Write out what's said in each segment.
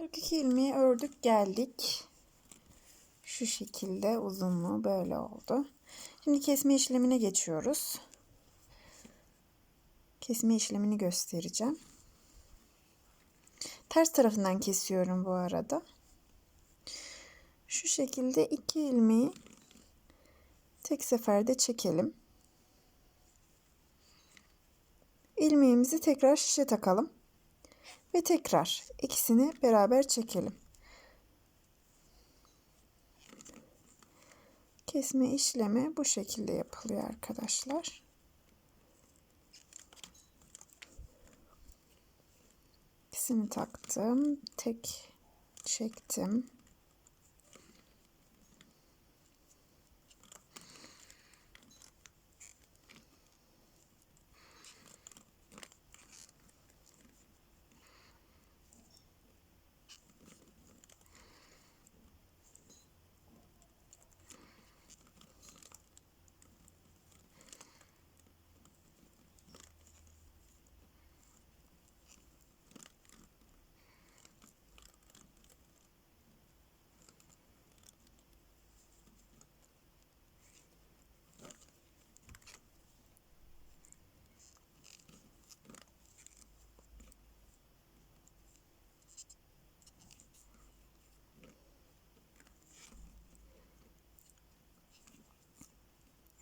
42 ilmeği ördük geldik. Şu şekilde uzunluğu böyle oldu. Şimdi kesme işlemine geçiyoruz. Kesme işlemini göstereceğim. Ters tarafından kesiyorum bu arada. Şu şekilde iki ilmeği tek seferde çekelim. ilmeğimizi tekrar şişe takalım. Ve tekrar ikisini beraber çekelim. Kesme işlemi bu şekilde yapılıyor arkadaşlar. İkisini taktım. Tek çektim.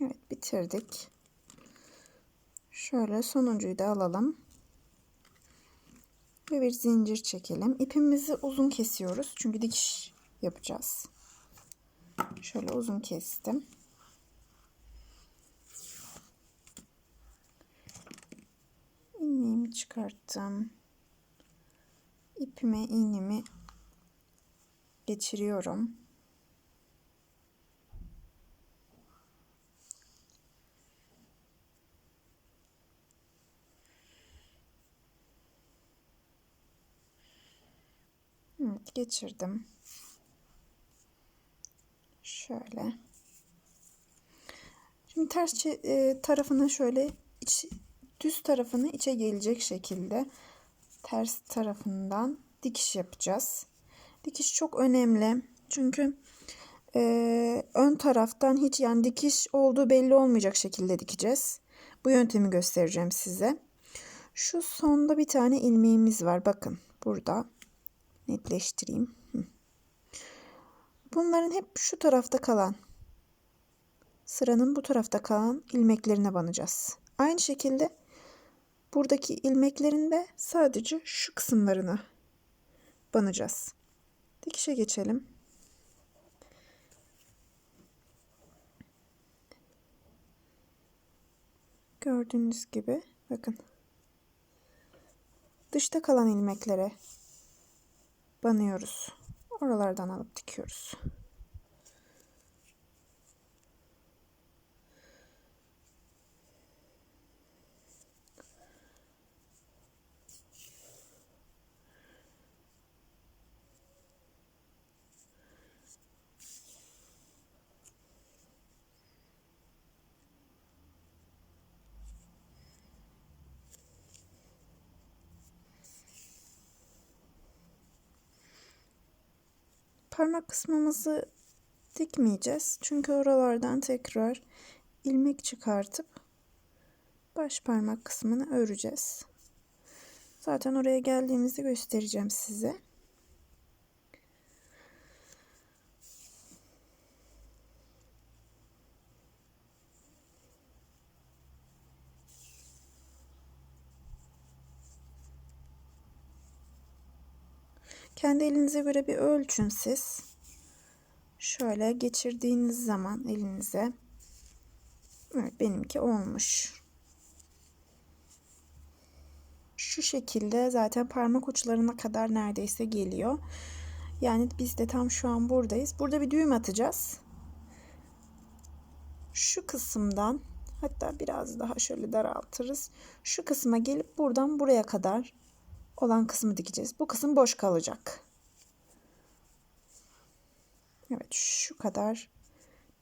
Evet bitirdik. Şöyle sonuncuyu da alalım. Ve bir zincir çekelim. İpimizi uzun kesiyoruz. Çünkü dikiş yapacağız. Şöyle uzun kestim. İlmeğimi çıkarttım. İpime iğnemi geçiriyorum. Geçirdim. Şöyle. Şimdi ters e, tarafına şöyle iç, düz tarafını içe gelecek şekilde ters tarafından dikiş yapacağız. Dikiş çok önemli. Çünkü e, ön taraftan hiç yani dikiş olduğu belli olmayacak şekilde dikeceğiz. Bu yöntemi göstereceğim size. Şu sonda bir tane ilmeğimiz var. Bakın burada netleştireyim. Bunların hep şu tarafta kalan sıranın bu tarafta kalan ilmeklerine banacağız. Aynı şekilde buradaki ilmeklerin de sadece şu kısımlarına banacağız. Dikişe geçelim. Gördüğünüz gibi bakın. Dışta kalan ilmeklere banıyoruz. Oralardan alıp dikiyoruz. Parmak kısmımızı dikmeyeceğiz. Çünkü oralardan tekrar ilmek çıkartıp baş parmak kısmını öreceğiz. Zaten oraya geldiğimizde göstereceğim size. Kendi elinize göre bir ölçün siz. Şöyle geçirdiğiniz zaman elinize. Evet benimki olmuş. Şu şekilde zaten parmak uçlarına kadar neredeyse geliyor. Yani biz de tam şu an buradayız. Burada bir düğüm atacağız. Şu kısımdan hatta biraz daha şöyle daraltırız. Şu kısma gelip buradan buraya kadar olan kısmı dikeceğiz. Bu kısım boş kalacak. Evet şu kadar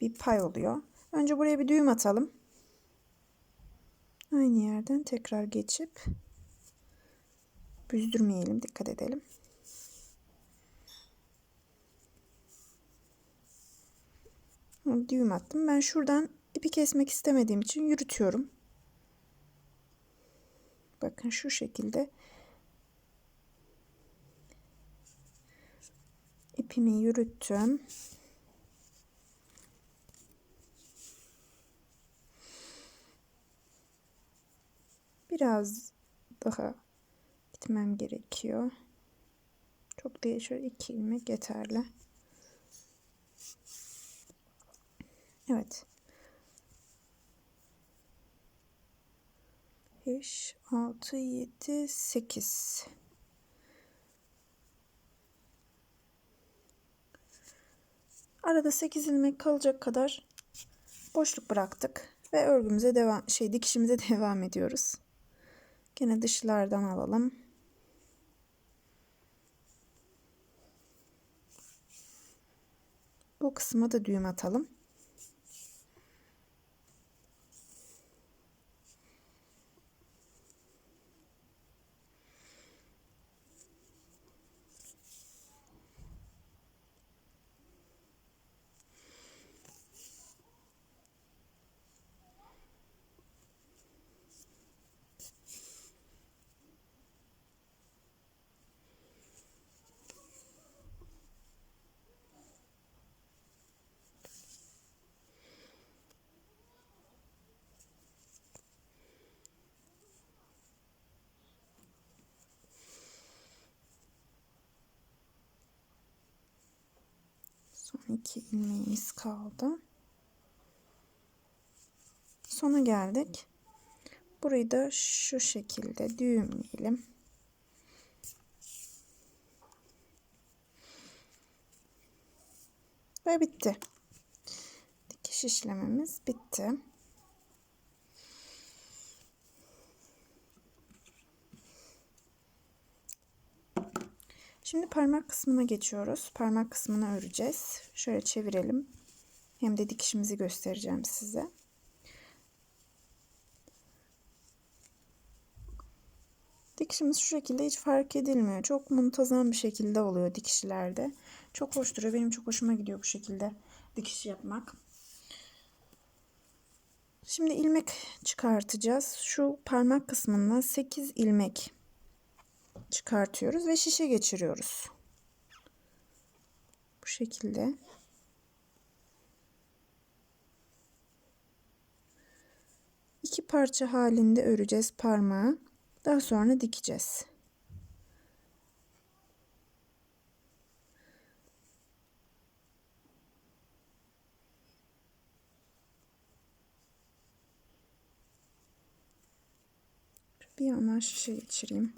bir pay oluyor. Önce buraya bir düğüm atalım. Aynı yerden tekrar geçip büzdürmeyelim. Dikkat edelim. Düğüm attım. Ben şuradan ipi kesmek istemediğim için yürütüyorum. Bakın şu şekilde ipimi yürüttüm. Biraz daha gitmem gerekiyor. Çok değil şöyle iki ilmek yeterli. Evet. 5, 6, 7, 8. Arada 8 ilmek kalacak kadar boşluk bıraktık ve örgümüze devam şey dikişimize devam ediyoruz. Gene dışlardan alalım. Bu kısma da düğüm atalım. İki ilmeğimiz kaldı. Sona geldik. Burayı da şu şekilde düğümleyelim. Ve bitti. Dikiş işlemimiz bitti. Şimdi parmak kısmına geçiyoruz. Parmak kısmını öreceğiz. Şöyle çevirelim. Hem de dikişimizi göstereceğim size. Dikişimiz şu şekilde hiç fark edilmiyor. Çok muntazam bir şekilde oluyor dikişlerde. Çok hoş duruyor. Benim çok hoşuma gidiyor bu şekilde dikiş yapmak. Şimdi ilmek çıkartacağız. Şu parmak kısmından 8 ilmek çıkartıyoruz ve şişe geçiriyoruz. Bu şekilde. İki parça halinde öreceğiz parmağı. Daha sonra dikeceğiz. Bir yandan şişe geçireyim.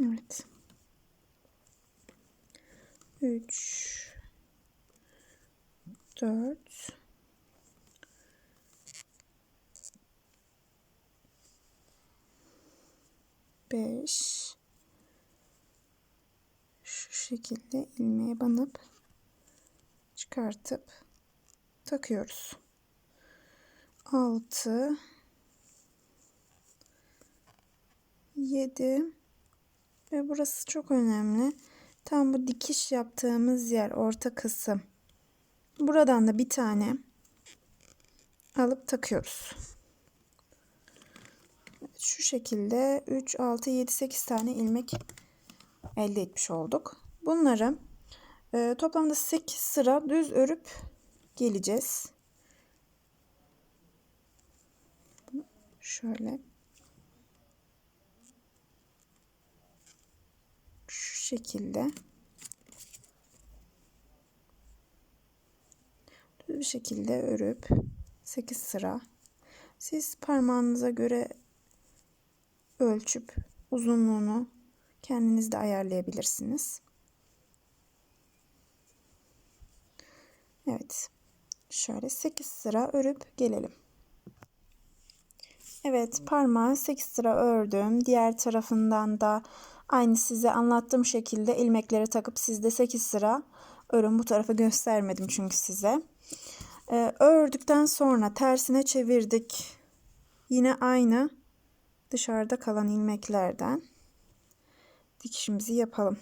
Evet. 3 4 5 şu şekilde ilmeğe banıp çıkartıp takıyoruz. 6 7 ve burası çok önemli. Tam bu dikiş yaptığımız yer orta kısım. Buradan da bir tane alıp takıyoruz. Şu şekilde 3, 6, 7, 8 tane ilmek elde etmiş olduk. Bunları e, toplamda 8 sıra düz örüp geleceğiz. Şöyle şu şekilde düz bir şekilde örüp 8 sıra siz parmağınıza göre ölçüp uzunluğunu kendiniz de ayarlayabilirsiniz. Evet. Şöyle 8 sıra örüp gelelim. Evet parmağı 8 sıra ördüm. Diğer tarafından da aynı size anlattığım şekilde ilmekleri takıp sizde 8 sıra örün. Bu tarafı göstermedim çünkü size. Ee, ördükten sonra tersine çevirdik. Yine aynı dışarıda kalan ilmeklerden dikişimizi yapalım.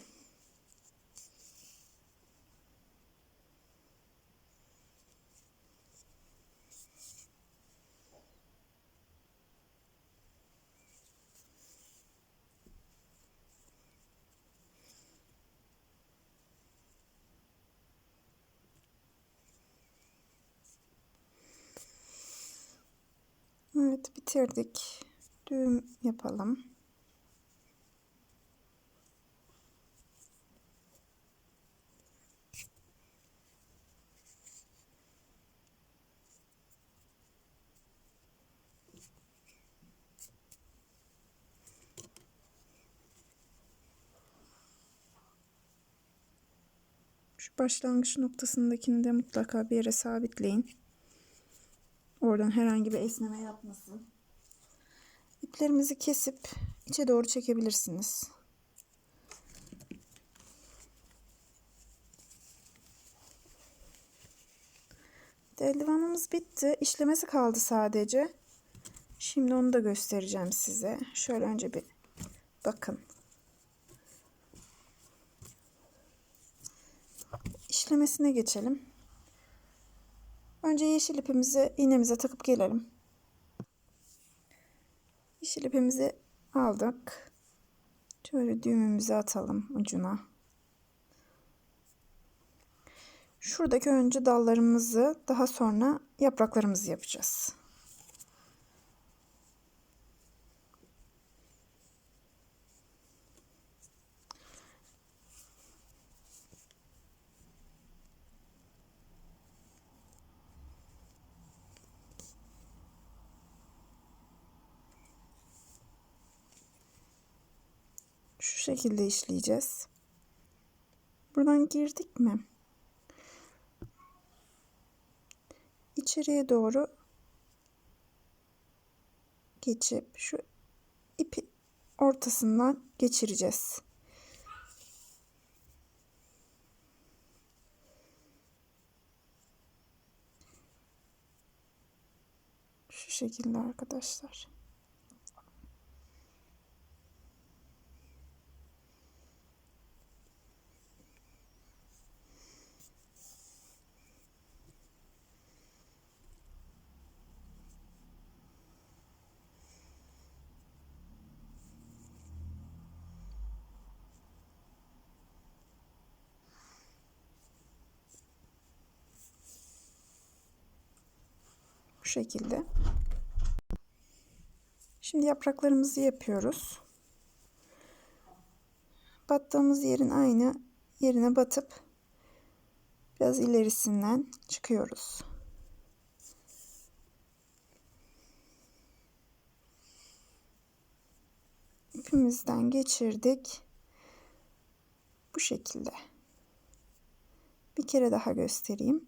Evet bitirdik. Düğüm yapalım. Şu başlangıç noktasındakini de mutlaka bir yere sabitleyin. Oradan herhangi bir esneme yapmasın. İplerimizi kesip içe doğru çekebilirsiniz. Eldivanımız bitti. İşlemesi kaldı sadece. Şimdi onu da göstereceğim size. Şöyle önce bir bakın. işlemesine geçelim. Önce yeşil ipimizi iğnemize takıp gelelim. Yeşil ipimizi aldık. Şöyle düğümümüzü atalım ucuna. Şuradaki önce dallarımızı daha sonra yapraklarımızı yapacağız. Şu şekilde işleyeceğiz. Buradan girdik mi? İçeriye doğru geçip şu ipi ortasından geçireceğiz. Şu şekilde arkadaşlar. Şekilde. Şimdi yapraklarımızı yapıyoruz. Battığımız yerin aynı yerine batıp biraz ilerisinden çıkıyoruz. İpimizden geçirdik. Bu şekilde. Bir kere daha göstereyim.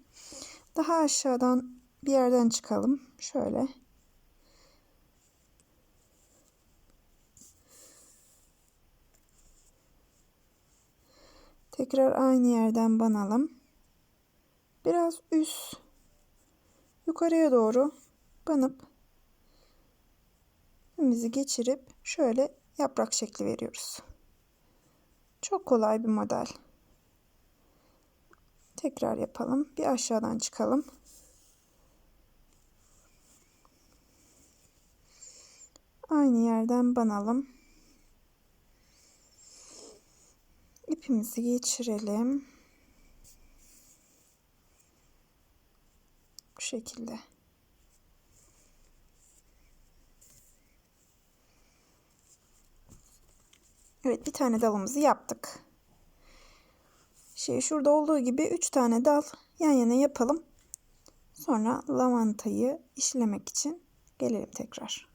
Daha aşağıdan bir yerden çıkalım. Şöyle. Tekrar aynı yerden banalım. Biraz üst yukarıya doğru banıp ipimizi geçirip şöyle yaprak şekli veriyoruz. Çok kolay bir model. Tekrar yapalım. Bir aşağıdan çıkalım. Aynı yerden banalım. İpimizi geçirelim. Bu şekilde. Evet bir tane dalımızı yaptık. Şey şurada olduğu gibi 3 tane dal yan yana yapalım. Sonra lavantayı işlemek için gelelim tekrar.